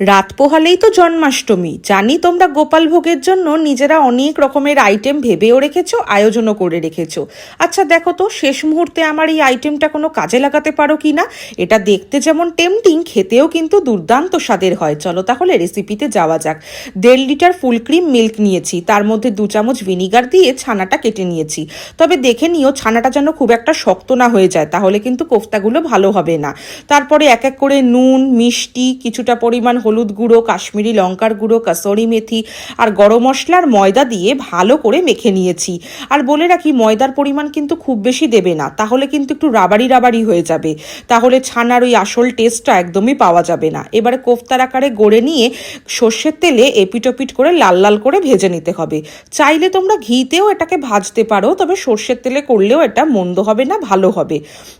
রাত পোহালেই তো জন্মাষ্টমী। জানি তোমরা গোপাল ভোগের জন্য নিজেরা অনেক রকমের আইটেম ভেবেও রেখেছো, আয়োজনও করে রেখেছো। আচ্ছা দেখো তো, শেষ মুহূর্তে আমার এই আইটেমটা কোনো কাজে লাগাতে পারো কি না? এটা দেখতে যেমন টেমটিং খেতেও কিন্তু দুর্দান্ত স্বাদের হয়। চলো তাহলে রেসিপিতে যাওয়া যাক। দেড় লিটার ফুল ক্রিম মিল্ক নিয়েছি, তার মধ্যে দু চামচ ভিনিগার দিয়ে ছানাটা কেটে নিয়েছি। তবে দেখে নিও, ছানাটা যেন খুব একটা শক্ত না হয়ে যায়, তাহলে কিন্তু কোফতাগুলো ভালো হবে না। তারপরে এক এক করে নুন, মিষ্টি, কিছুটা পরিমাণ হলুদ গুঁড়ো, কাশ্মীরি লঙ্কার গুঁড়ো, কাসরি মেথি আর গরম মশলার ময়দা দিয়ে ভালো করে মেখে নিয়েছি। আর বলে রাখি, ময়দার পরিমাণ কিন্তু খুব বেশি দেবে না। তাহলে কিন্তু একটু রাবারি রাবারি হয়ে যাবে। তাহলে ছানার ওই আসল টেস্টটা একদমই পাওয়া যাবে না। এবারে কোফতার আকারে গড়ে নিয়ে সর্ষের তেলে এপিটোপিট করে লাল লাল করে ভেজে নিতে হবে। চাইলে তোমরা ঘিতেও এটাকে ভাজতে পারো, তবে সর্ষের তেলে করলেও এটা মন্দ হবে না, ভালো হবে।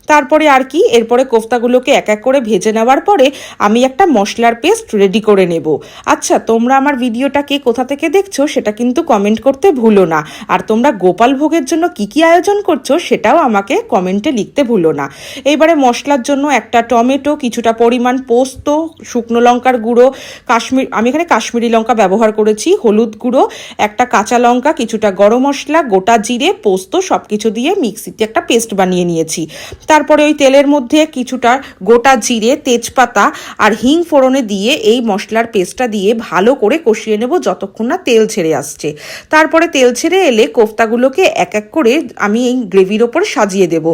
তারপরে আর কি, এরপরে কোফতাগুলোকে এক এক করে ভেজে নেওয়ার পরে আমি একটা মশলার পেস্ট রেডি করে নেব। আচ্ছা তোমরা আমার ভিডিওটা কে কোথা থেকে দেখছ সেটা কিন্তু কমেন্ট করতে ভুলো না। আর তোমরা গোপাল ভোগের জন্য কি কি আয়োজন করছ সেটাও আমাকে কমেন্টে লিখতে ভুলো না। এইবারে মশলার জন্য একটা টমেটো, কিছুটা পরিমাণ পোস্ত, শুকনো লঙ্কার গুঁড়ো, কাশ্মীর, আমি এখানে কাশ্মীরি লঙ্কা ব্যবহার করেছি, হলুদ গুঁড়ো, একটা কাঁচা লঙ্কা, কিছুটা গরম মশলা, গোটা জিরে, পোস্ত সব কিছু দিয়ে মিক্সিতে একটা পেস্ট বানিয়ে নিয়েছি। তারপরে ওই তেলের মধ্যে কিছুটা গোটা জিরে, তেজপাতা আর হিং ফোড়নে দিয়ে এই মশলার পেস্টটা দিয়ে ভালো করে কষিয়ে নেব যতক্ষণ না তেল ছেড়ে আসছে। তারপরে তেল ছেড়ে এলে কোফতাগুলোকে এক এক করে আমি এই গ্রেভির ওপর সাজিয়ে দেব।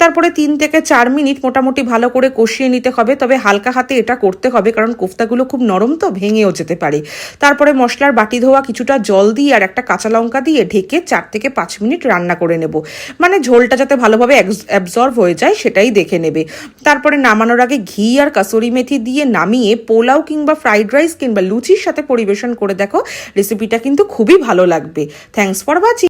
তারপরে তিন থেকে চার মিনিট মোটামুটি ভালো করে কষিয়ে নিতে হবে, তবে হালকা হাতে এটা করতে হবে, কারণ কোফতাগুলো খুব নরম তো ভেঙেও যেতে পারে। তারপরে মশলার বাটি ধোয়া কিছুটা জল দিয়ে আর একটা কাঁচা লঙ্কা দিয়ে ঢেকে চার থেকে পাঁচ মিনিট রান্না করে নেব। মানে ঝোলটা যাতে ভালোভাবে অ্যাবজর্ভ হয়ে যায় সেটাই দেখে নেবে। তারপরে নামানোর আগে ঘি আর কাসুরি মেথি দিয়ে নামিয়ে পোলাও কিংবা ফ্রাইড রাইস কিংবা লুচির সাথে পরিবেশন করে দেখো রেসিপিটা কিন্তু খুবই ভালো লাগবে। Thanks for watching